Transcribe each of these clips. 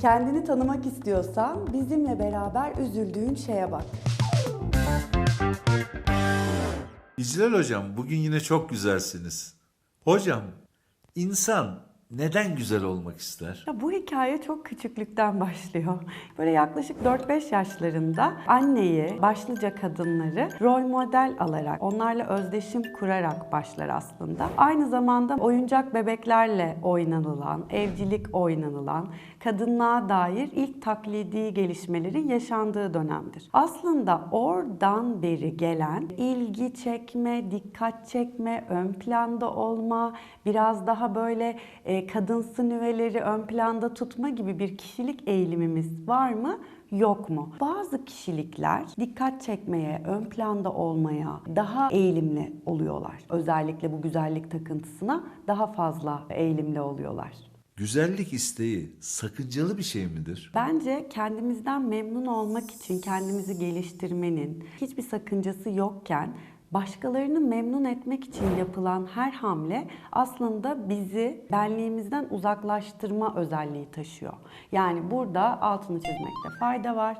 Kendini tanımak istiyorsan bizimle beraber üzüldüğün şeye bak. İclal hocam bugün yine çok güzelsiniz. Hocam insan neden güzel olmak ister? Ya bu hikaye çok küçüklükten başlıyor. Böyle yaklaşık 4-5 yaşlarında anneyi, başlıca kadınları rol model alarak, onlarla özdeşim kurarak başlar aslında. Aynı zamanda oyuncak bebeklerle oynanılan, evcilik oynanılan, kadınlığa dair ilk taklidi gelişmelerin yaşandığı dönemdir. Aslında oradan beri gelen ilgi çekme, dikkat çekme, ön planda olma, biraz daha böyle e, kadınsı nüveleri ön planda tutma gibi bir kişilik eğilimimiz var mı? Yok mu? Bazı kişilikler dikkat çekmeye, ön planda olmaya daha eğilimli oluyorlar. Özellikle bu güzellik takıntısına daha fazla eğilimli oluyorlar. Güzellik isteği sakıncalı bir şey midir? Bence kendimizden memnun olmak için kendimizi geliştirmenin hiçbir sakıncası yokken başkalarını memnun etmek için yapılan her hamle aslında bizi benliğimizden uzaklaştırma özelliği taşıyor. Yani burada altını çizmekte fayda var.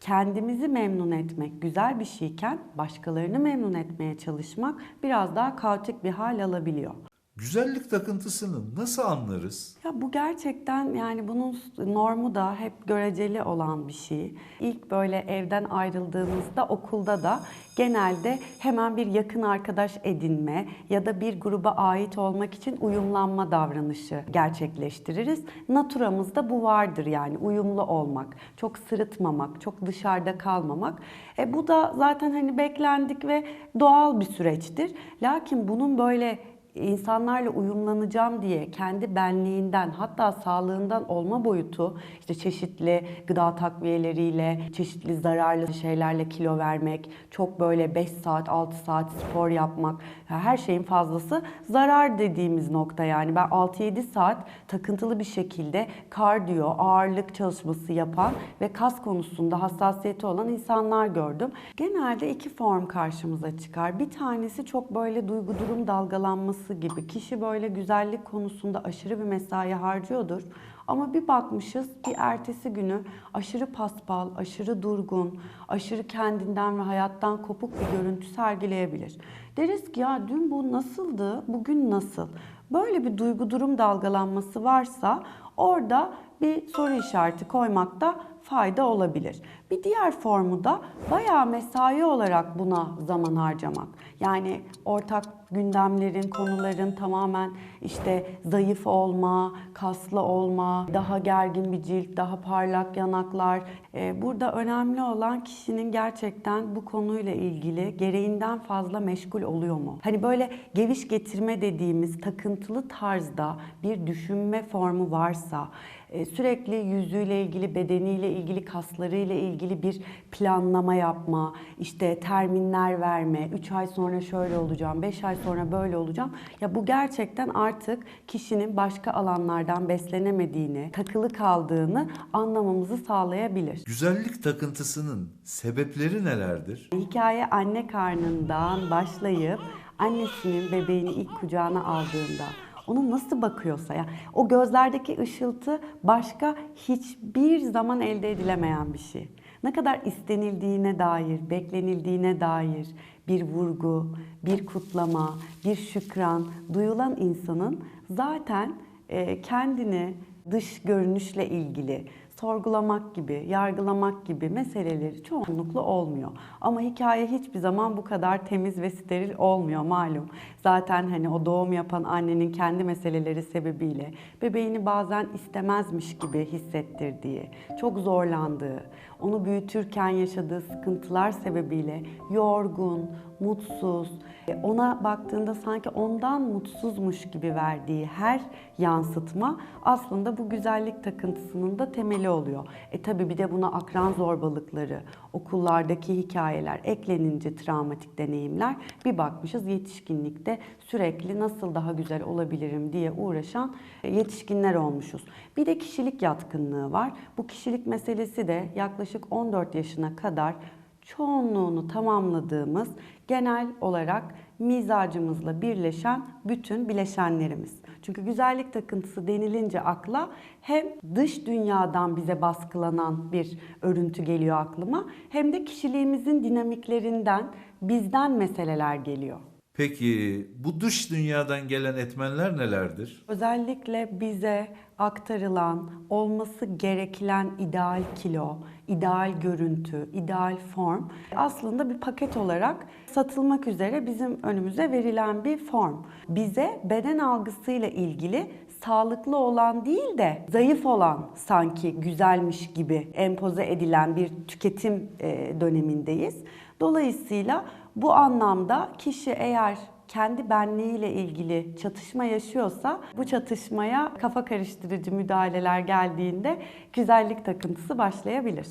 Kendimizi memnun etmek güzel bir şeyken başkalarını memnun etmeye çalışmak biraz daha kaotik bir hal alabiliyor. Güzellik takıntısını nasıl anlarız? Ya bu gerçekten yani bunun normu da hep göreceli olan bir şey. İlk böyle evden ayrıldığımızda okulda da genelde hemen bir yakın arkadaş edinme ya da bir gruba ait olmak için uyumlanma davranışı gerçekleştiririz. Naturamızda bu vardır yani uyumlu olmak, çok sırıtmamak, çok dışarıda kalmamak. E bu da zaten hani beklendik ve doğal bir süreçtir. Lakin bunun böyle insanlarla uyumlanacağım diye kendi benliğinden hatta sağlığından olma boyutu işte çeşitli gıda takviyeleriyle, çeşitli zararlı şeylerle kilo vermek, çok böyle 5 saat 6 saat spor yapmak her şeyin fazlası zarar dediğimiz nokta yani ben 6-7 saat takıntılı bir şekilde kardiyo, ağırlık çalışması yapan ve kas konusunda hassasiyeti olan insanlar gördüm. Genelde iki form karşımıza çıkar. Bir tanesi çok böyle duygu durum dalgalanması gibi. Kişi böyle güzellik konusunda aşırı bir mesai harcıyordur. Ama bir bakmışız bir ertesi günü aşırı paspal, aşırı durgun, aşırı kendinden ve hayattan kopuk bir görüntü sergileyebilir. Deriz ki ya dün bu nasıldı, bugün nasıl? Böyle bir duygu durum dalgalanması varsa orada bir soru işareti koymakta fayda olabilir. Bir diğer formu da bayağı mesai olarak buna zaman harcamak. Yani ortak gündemlerin, konuların tamamen işte zayıf olma, kaslı olma, daha gergin bir cilt, daha parlak yanaklar. Ee, Burada önemli olan kişinin gerçekten bu konuyla ilgili gereğinden fazla meşgul oluyor mu? Hani böyle geviş getirme dediğimiz takıntılı tarzda bir düşünme formu varsa, e, sürekli yüzüyle ilgili, bedeniyle ilgili, kaslarıyla ilgili bir planlama yapma, işte terminler verme, 3 ay sonra şöyle olacağım, 5 ay sonra böyle olacağım. Ya bu gerçekten artık kişinin başka alanlardan beslenemediğini, takılı kaldığını anlamamızı sağlayabilir. Güzellik takıntısının sebepleri nelerdir? Hikaye anne karnından başlayıp annesinin bebeğini ilk kucağına aldığında ona nasıl bakıyorsa ya o gözlerdeki ışıltı başka hiçbir zaman elde edilemeyen bir şey. Ne kadar istenildiğine dair, beklenildiğine dair bir vurgu, bir kutlama, bir şükran duyulan insanın zaten e, kendini dış görünüşle ilgili sorgulamak gibi, yargılamak gibi meseleleri çoğunlukla olmuyor. Ama hikaye hiçbir zaman bu kadar temiz ve steril olmuyor malum. Zaten hani o doğum yapan annenin kendi meseleleri sebebiyle bebeğini bazen istemezmiş gibi hissettirdiği, çok zorlandığı, onu büyütürken yaşadığı sıkıntılar sebebiyle yorgun, mutsuz, e, ona baktığında sanki ondan mutsuzmuş gibi verdiği her yansıtma aslında bu güzellik takıntısının da temeli oluyor. E tabi bir de buna akran zorbalıkları, okullardaki hikayeler eklenince travmatik deneyimler bir bakmışız yetişkinlikte sürekli nasıl daha güzel olabilirim diye uğraşan e, yetişkinler olmuşuz. Bir de kişilik yatkınlığı var. Bu kişilik meselesi de yaklaşık 14 yaşına kadar çoğunluğunu tamamladığımız genel olarak mizacımızla birleşen bütün bileşenlerimiz. Çünkü güzellik takıntısı denilince akla hem dış dünyadan bize baskılanan bir örüntü geliyor aklıma hem de kişiliğimizin dinamiklerinden bizden meseleler geliyor. Peki bu dış dünyadan gelen etmenler nelerdir? Özellikle bize aktarılan, olması gereken ideal kilo, ideal görüntü, ideal form aslında bir paket olarak satılmak üzere bizim önümüze verilen bir form. Bize beden algısıyla ilgili sağlıklı olan değil de zayıf olan sanki güzelmiş gibi empoze edilen bir tüketim e, dönemindeyiz. Dolayısıyla bu anlamda kişi eğer kendi benliğiyle ilgili çatışma yaşıyorsa bu çatışmaya kafa karıştırıcı müdahaleler geldiğinde güzellik takıntısı başlayabilir.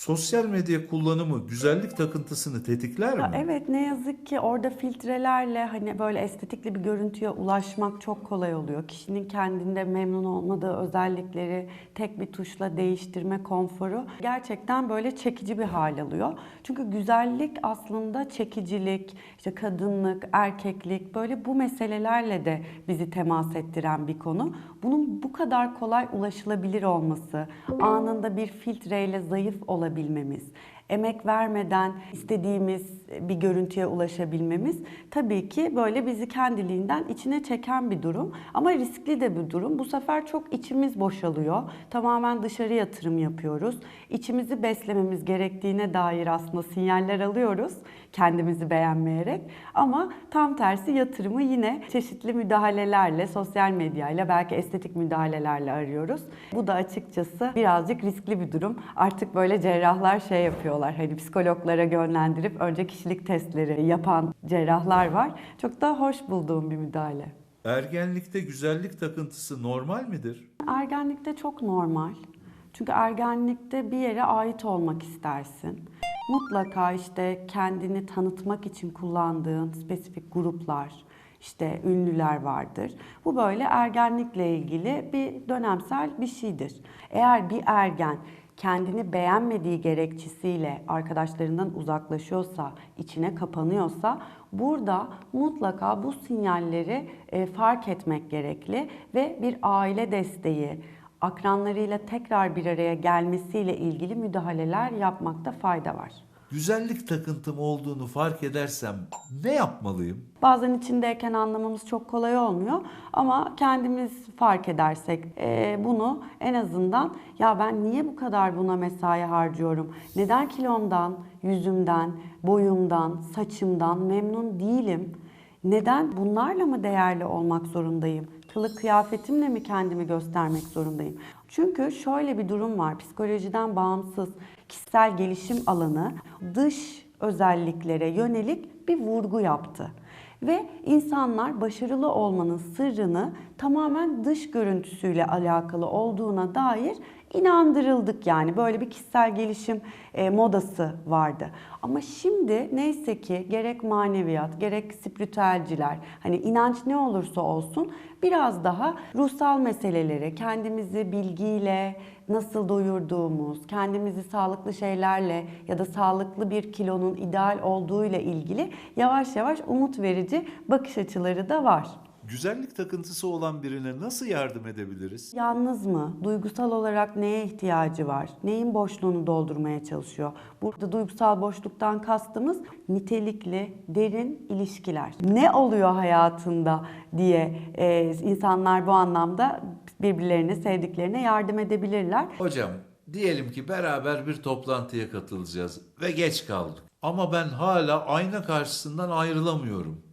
Sosyal medya kullanımı güzellik takıntısını tetikler mi? Ya evet ne yazık ki orada filtrelerle hani böyle estetikli bir görüntüye ulaşmak çok kolay oluyor. Kişinin kendinde memnun olmadığı özellikleri tek bir tuşla değiştirme konforu gerçekten böyle çekici bir hal alıyor. Çünkü güzellik aslında çekicilik, işte kadınlık, erkeklik böyle bu meselelerle de bizi temas ettiren bir konu. Bunun bu kadar kolay ulaşılabilir olması, anında bir filtreyle zayıf olabilmemiz, emek vermeden istediğimiz bir görüntüye ulaşabilmemiz tabii ki böyle bizi kendiliğinden içine çeken bir durum ama riskli de bir durum. Bu sefer çok içimiz boşalıyor. Tamamen dışarı yatırım yapıyoruz. İçimizi beslememiz gerektiğine dair aslında sinyaller alıyoruz kendimizi beğenmeyerek ama tam tersi yatırımı yine çeşitli müdahalelerle, sosyal medyayla belki estetik müdahalelerle arıyoruz. Bu da açıkçası birazcık riskli bir durum. Artık böyle cerrahlar şey yapıyorlar. Hani psikologlara yönlendirip önce kişilik testleri yapan cerrahlar var. Çok da hoş bulduğum bir müdahale. Ergenlikte güzellik takıntısı normal midir? Ergenlikte çok normal. Çünkü ergenlikte bir yere ait olmak istersin. Mutlaka işte kendini tanıtmak için kullandığın spesifik gruplar, işte ünlüler vardır. Bu böyle ergenlikle ilgili bir dönemsel bir şeydir. Eğer bir ergen kendini beğenmediği gerekçesiyle arkadaşlarından uzaklaşıyorsa, içine kapanıyorsa burada mutlaka bu sinyalleri e, fark etmek gerekli ve bir aile desteği, akranlarıyla tekrar bir araya gelmesiyle ilgili müdahaleler yapmakta fayda var. Güzellik takıntım olduğunu fark edersem ne yapmalıyım? Bazen içindeyken anlamamız çok kolay olmuyor ama kendimiz fark edersek e, bunu en azından ya ben niye bu kadar buna mesai harcıyorum? Neden kilomdan, yüzümden, boyumdan, saçımdan memnun değilim? Neden bunlarla mı değerli olmak zorundayım? Kılık kıyafetimle mi kendimi göstermek zorundayım? Çünkü şöyle bir durum var. Psikolojiden bağımsız kişisel gelişim alanı dış özelliklere yönelik bir vurgu yaptı. Ve insanlar başarılı olmanın sırrını tamamen dış görüntüsüyle alakalı olduğuna dair inandırıldık yani böyle bir kişisel gelişim e, modası vardı. Ama şimdi neyse ki gerek maneviyat gerek spiritüelciler hani inanç ne olursa olsun biraz daha ruhsal meselelere kendimizi bilgiyle nasıl doyurduğumuz, kendimizi sağlıklı şeylerle ya da sağlıklı bir kilonun ideal olduğuyla ilgili yavaş yavaş umut verici bakış açıları da var. Güzellik takıntısı olan birine nasıl yardım edebiliriz? Yalnız mı? Duygusal olarak neye ihtiyacı var? Neyin boşluğunu doldurmaya çalışıyor? Burada duygusal boşluktan kastımız nitelikli, derin ilişkiler. Ne oluyor hayatında diye e, insanlar bu anlamda birbirlerine, sevdiklerine yardım edebilirler. Hocam diyelim ki beraber bir toplantıya katılacağız ve geç kaldık. Ama ben hala ayna karşısından ayrılamıyorum.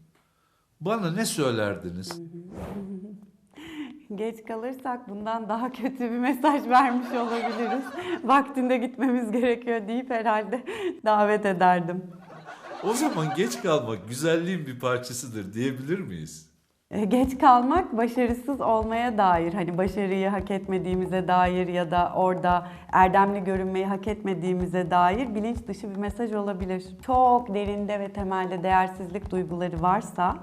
Bana ne söylerdiniz? Geç kalırsak bundan daha kötü bir mesaj vermiş olabiliriz. Vaktinde gitmemiz gerekiyor deyip herhalde davet ederdim. O zaman geç kalmak güzelliğin bir parçasıdır diyebilir miyiz? E, Geç kalmak başarısız olmaya dair, hani başarıyı hak etmediğimize dair ya da orada erdemli görünmeyi hak etmediğimize dair bilinç dışı bir mesaj olabilir. Çok derinde ve temelde değersizlik duyguları varsa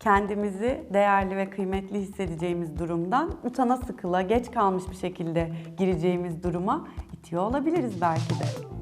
kendimizi değerli ve kıymetli hissedeceğimiz durumdan utana sıkıla, geç kalmış bir şekilde gireceğimiz duruma itiyor olabiliriz belki de.